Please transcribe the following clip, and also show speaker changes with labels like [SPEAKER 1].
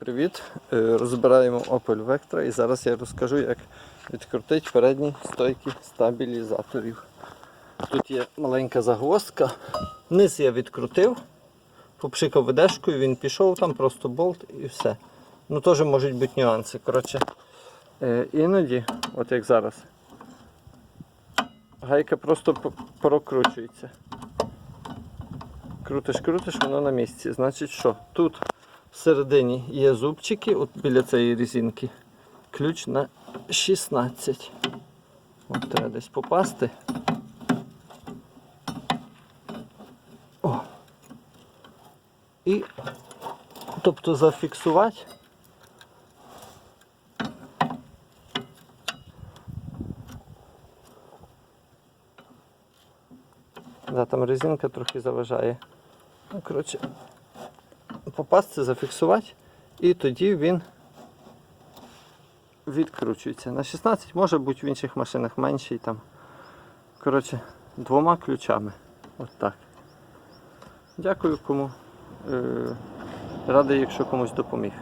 [SPEAKER 1] Привіт! Е, Розбираємо Opel Vectra і зараз я розкажу, як відкрутити передні стойки стабілізаторів. Тут є маленька загвоздка. Низ я відкрутив, попшикав ведешкою, він пішов, там просто болт і все. Ну теж можуть бути нюанси. Коротше, е, іноді, от як зараз, гайка просто прокручується. Крутиш, крутиш, воно на місці. Значить що? Тут всередині є зубчики, от біля цієї резинки. Ключ на 16. От треба десь попасти. О. І тобто зафіксувати. Да, там резинка трохи заважає. Ну, коротше, попасти, зафіксувати, і тоді він відкручується. На 16 може бути в інших машинах менший там. Коротше, двома ключами. От так. Дякую кому. Е, Радий, якщо комусь допоміг.